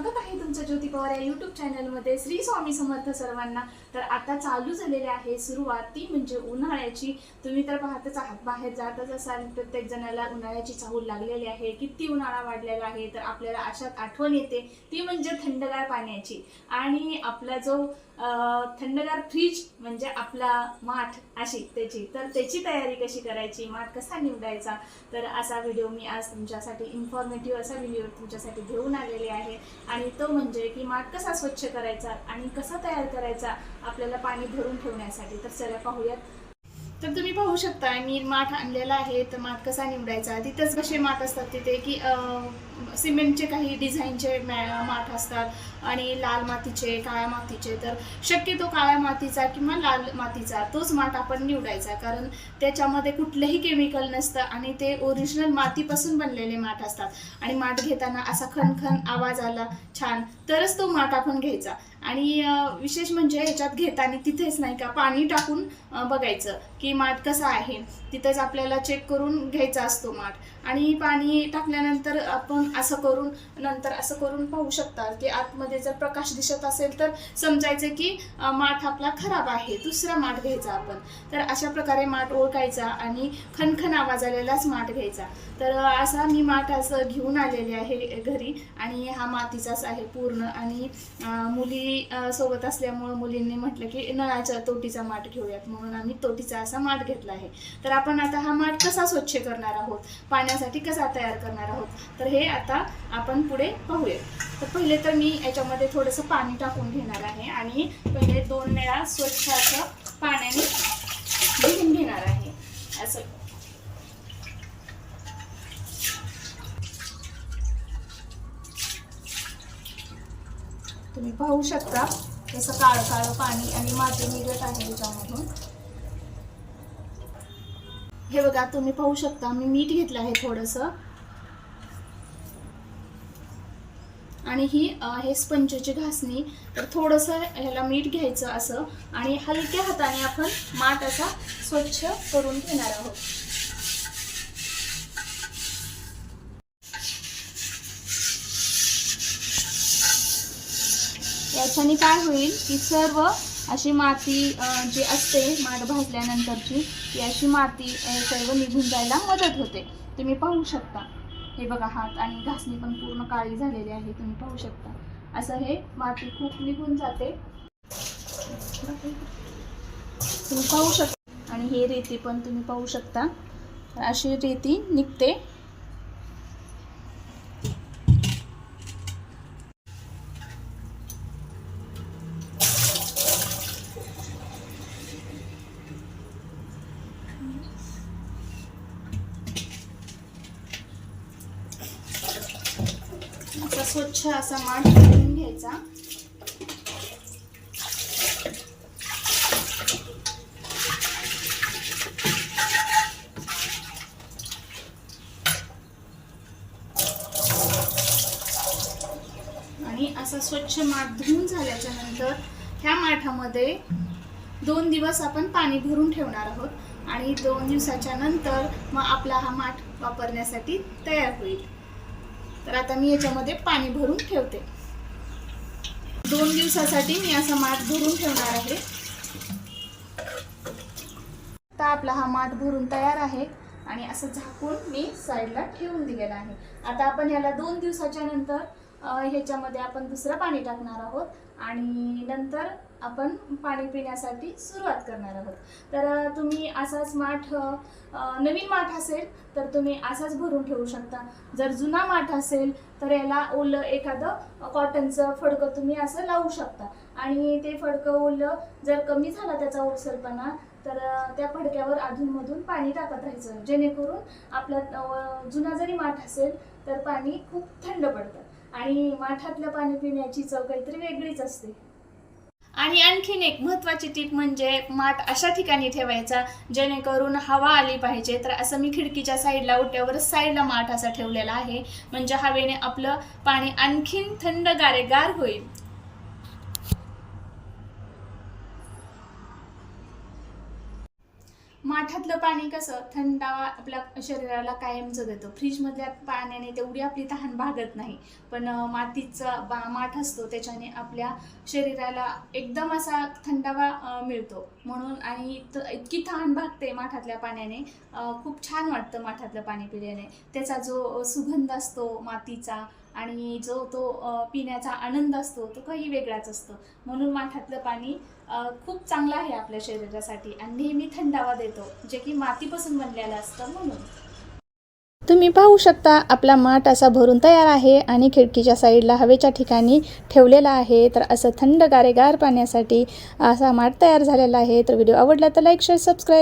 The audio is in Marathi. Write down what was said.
स्वागत आहे तुमचं ज्योती पवार या युट्यूब चॅनलमध्ये श्री स्वामी समर्थ सर्वांना. तर आता चालू झालेली आहे सुरुवात. ती म्हणजे उन्हाळ्याची. तुम्ही तर पाहतच आहात. बाहेर जातच असाल प्रत्येक जणाला उन्हाळ्याची चाहूल लागलेली आहे. किती उन्हाळा वाढलेला आहे तर आपल्याला अशात आठवण येते. ती म्हणजे थंडगार पाण्याची. आणि आपला जो थंडगार फ्रीज म्हणजे आपला माठ अशी त्याची. तर त्याची तयारी कशी करायची? माठ कसा निवडायचा? तर असा व्हिडिओ मी आज तुमच्यासाठी इन्फॉर्मेटिव्ह असा व्हिडिओ तुमच्यासाठी घेऊन आलेले आहे. आणि तो म्हणजे की माठ कसा स्वच्छ करायचा आणि कसा तयार करायचा आपल्याला पाणी भरून ठेवण्यासाठी. तर चला पाहूयात. तर तुम्ही पाहू शकता मी माठ आणलेला आहे तर माठ कसा निवडायचा? तिथंच कसे माठ असतात तिथे की सिमेंटचे काही डिझाईनचे मॅ- माठ असतात आणि लाल मातीचे काळ्या मातीचे. तर शक्यतो काळ्या मातीचा किंवा लाल मातीचा तोच माठ आपण निवडायचा कारण त्याच्यामध्ये कुठलंही केमिकल नसतं आणि ते ओरिजिनल मातीपासून बनलेले माठ असतात. आणि माठ घेताना असा खणखण आवाज आला छान. तरच तो माठ आपण घ्यायचा. आणि विशेष म्हणजे ह्याच्यात घेताना तिथेच नाही का पाणी टाकून बघायचं की माठ कसा आहे. तिथेच आपल्याला चेक करून घ्यायचा असतो माठ. आणि पाणी टाकल्यानंतर आपण असं करून नंतर असं करून पाहू शकता की आतमध्ये जर प्रकाश दिसत असेल तर समजायचं की माठ आपला खराब आहे दुसरा माठ घ्यायचा आपण. तर अशा प्रकारे माठ ओळखायचा आणि खणखण आवाज आलेलाच माठ घ्यायचा. तर असा मी माठ असं घेऊन आलेले आहे घरी आणि हा मातीचाच आहे पूर्ण आणि मुली अं, सोबत असल्यामुळं मुलींनी म्हटलं की नळाच्या तोटीचा माठ घेऊयात. म्हणून आम्ही तोटीचा असा माठ घेतला आहे. तर आपण आता हा माठ कसा स्वच्छ करणार आहोत? पाण्यासाठी कसा तयार करणार आहोत? तर हे आता आपण पुढे पाहूया तर पहिले तर मी याच्यामध्ये थोडंसं पाणी टाकून घेणार आहे आणि पहिले दोन वेळा स्वच्छ असं पाण्याने धुवून घेणार आहे. असं. तुम्ही पाहू शकता. जसं काळं काळं पाणी आणि माती निघत आहे त्याच्यामधून. हे बघा तुम्ही पाहू शकता. मी मीठ घेतलं आहे थोडंसं. आणि ही हे स्पंजची घासणी. तर थोडंसं ह्याला मीठ घ्यायचं असं. आणि हलक्या हाताने आपण माठ असा स्वच्छ करून घेणार आहोत. याच्याने काय होईल की सर्व अशी माती जी असते माठ भाजल्यानंतरची ती अशी माती सर्व निघून जायला मदत होते. तुम्ही पाहू शकता. हे बघा हात आणि घासणी पण पूर्ण काळी झालेली आहे तुम्ही पाहू शकता. असं हे माती खूप निघून जाते. तुम्ही पाहू शकता. आणि हे रेती पण तुम्ही पाहू शकता. अशी रेती निघते असा स्वच्छ असा माठ करून घ्यायचा. आणि असा स्वच्छ माठ धुवून झाल्याच्यानंतर ह्या माठामध्ये दोन दिवस आपण पाणी भरून ठेवणार आहोत. आणि दोन दिवसाच्या नंतर मग आपला हा माठ वापरण्यासाठी तयार होईल. तर आता मी याच्यामध्ये पाणी भरून ठेवते. दोन दिवसासाठी मी असा माठ भरून ठेवणार आहे. आता आपला हा माठ भरून तयार आहे आणि असं झाकून मी साईडला ठेवून दिलेला आहे. आता आपण याला दोन दिवसाच्या नंतर ह्याच्यामध्ये आपण दुसरं पाणी टाकणार आहोत आणि नंतर आपण पाणी पिण्यासाठी सुरुवात करणार आहोत. तर तुम्ही असाच माठ नवीन माठ असेल तर तुम्ही असाच भरून ठेवू शकता. जर जुना माठ असेल तर याला ओलं एखादं कॉटनचं फडकं तुम्ही असं लावू शकता. आणि ते फडकं ओलं जर कमी झाला त्याचा ओलसरपणा तर त्या फडक्यावर अधूनमधून पाणी टाकत राहायचं. जेणेकरून आपला जुना जरी माठ असेल तर पाणी खूप थंड पडतं. आणि माठातलं पाणी पिण्याची चव काहीतरी वेगळीच असते. आणि आणखीन एक महत्त्वाची टीप म्हणजे माठ अशा ठिकाणी ठेवायचा जेणेकरून हवा आली पाहिजे. तर असं मी खिडकीच्या साईडला ओट्यावर साईडला माठ असा ठेवलेला आहे. म्हणजे हवेने आपलं पाणी आणखीन थंड गारेगार होईल. माठातलं पाणी कसं थंडावा आपल्या शरीराला कायमचं देतं फ्रीजमधल्या पाण्याने तेवढी आपली तहान भागत नाही. पण मातीचा बा माठ असतो त्याच्याने आपल्या शरीराला एकदम असा थंडावा मिळतो. म्हणून आणि इतकी तहान भागते माठातल्या पाण्याने खूप छान वाटतं माठातलं पाणी पिल्याने. त्याचा जो सुगंध असतो मातीचा आणि जो तो पिण्याचा आनंद असतो तो काही वेगळाच असतो. म्हणून माठातलं पाणी खूप चांगलं आहे आपल्या शरीरासाठी आणि नेहमी थंडावा देतो जे की मातीपासून बनलेलं असतं म्हणून. तुम्ही पाहू शकता आपला माठ असा भरून तयार आहे आणि खिडकीच्या साईडला हवेच्या ठिकाणी ठेवलेला आहे. तर असं थंड गारेगार पाण्यासाठी असा माठ तयार झालेला आहे. तर व्हिडिओ आवडला तर लाईक शेअर सबस्क्राईब